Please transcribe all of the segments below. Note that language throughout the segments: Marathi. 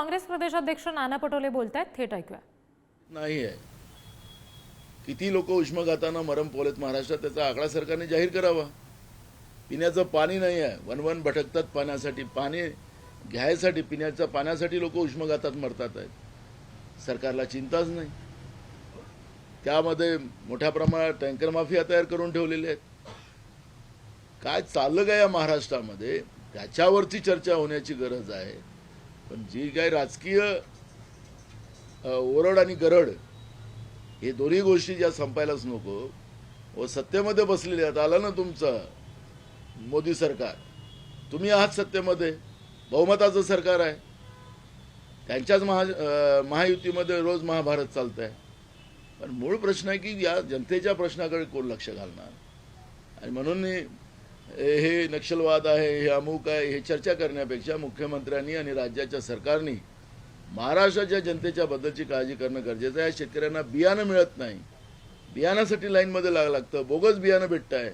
काँग्रेस प्रदेशाध्यक्ष नाना पटोले बोलत आहेत थेट ऐकूया. नाही आहे किती लोक उष्मघातानं मरम पोलेत महाराष्ट्रात त्याचा आकडा सरकारने जाहीर करावा. पिण्याचं पाणी नाही आहे वनवन भटकतात पाण्यासाठी पाणी घ्यायसाठी पिण्याच्या पाण्यासाठी लोक उष्माघातात मरतात आहेत. सरकारला चिंताच नाही. त्यामध्ये मोठ्या प्रमाणात टँकर माफिया तयार करून ठेवलेल्या आहेत. काय चाललं का या महाराष्ट्रामध्ये? त्याच्यावरती चर्चा होण्याची गरज आहे. पण जी काही राजकीय ओरड आणि गरड हे दोन्ही गोष्टी ज्या संपायलाच नको व सत्तेमध्ये बसलेले आहेत. आलं ना तुमचं? मोदी सरकार. तुम्ही आहात सत्तेमध्ये. बहुमताचं सरकार आहे. त्यांच्याच महा महायुतीमध्ये रोज महाभारत चालत आहे पण मूळ प्रश्न आहे की या जनतेच्या प्रश्नाकडे कोण लक्ष घालणार? आणि म्हणून हे नक्षलवाद आहे हे अमुक आहे हे चर्चा करण्यापेक्षा मुख्यमंत्र्यांनी आणि राज्याच्या सरकारने महाराष्ट्राच्या जनतेच्या बद्दलची काळजी करणं गरजेचं आहे. शेतकऱ्यांना बियाणं मिळत नाही. बियाणासाठी लाईनमध्ये लाग लागतं. बोगस बियाणं भेटत आहे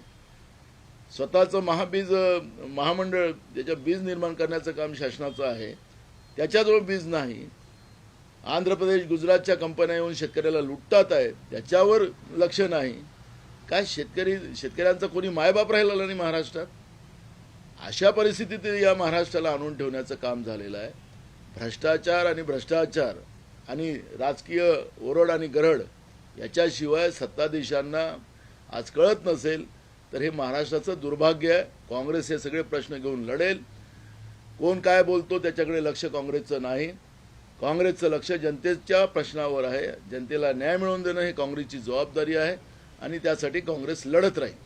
स्वतःचं महाबीज महामंडळ ज्याच्या बीज निर्माण करण्याचं काम शासनाचं आहे त्याच्याजवळ बीज नाही. आंध्र प्रदेश गुजरातच्या कंपन्या येऊन शेतकऱ्याला लुटतात आहे त्याच्यावर लक्ष नाही. काय शेतकरी शेतकऱ्यांचा कोणी मायबाप राहिलेला नाही महाराष्ट्रात? अशा परिस्थितीत या महाराष्ट्राला आणून ठेवण्याचं काम झालेलं आहे. भ्रष्टाचार आणि भ्रष्टाचार आणि राजकीय ओरड आणि गरड याच्याशिवाय सत्ताधीशांना आज कळत नसेल तर हे महाराष्ट्राचं दुर्भाग्य आहे. काँग्रेस हे सगळे प्रश्न घेऊन लढेल. कोण काय बोलतो त्याच्याकडे लक्ष काँग्रेसचं नाही. काँग्रेसचं लक्ष जनतेच्या प्रश्नावर आहे. जनतेला न्याय मिळवून देणं ही काँग्रेसची जबाबदारी आहे. आणि त्यासाठी काँग्रेस लढत राहील.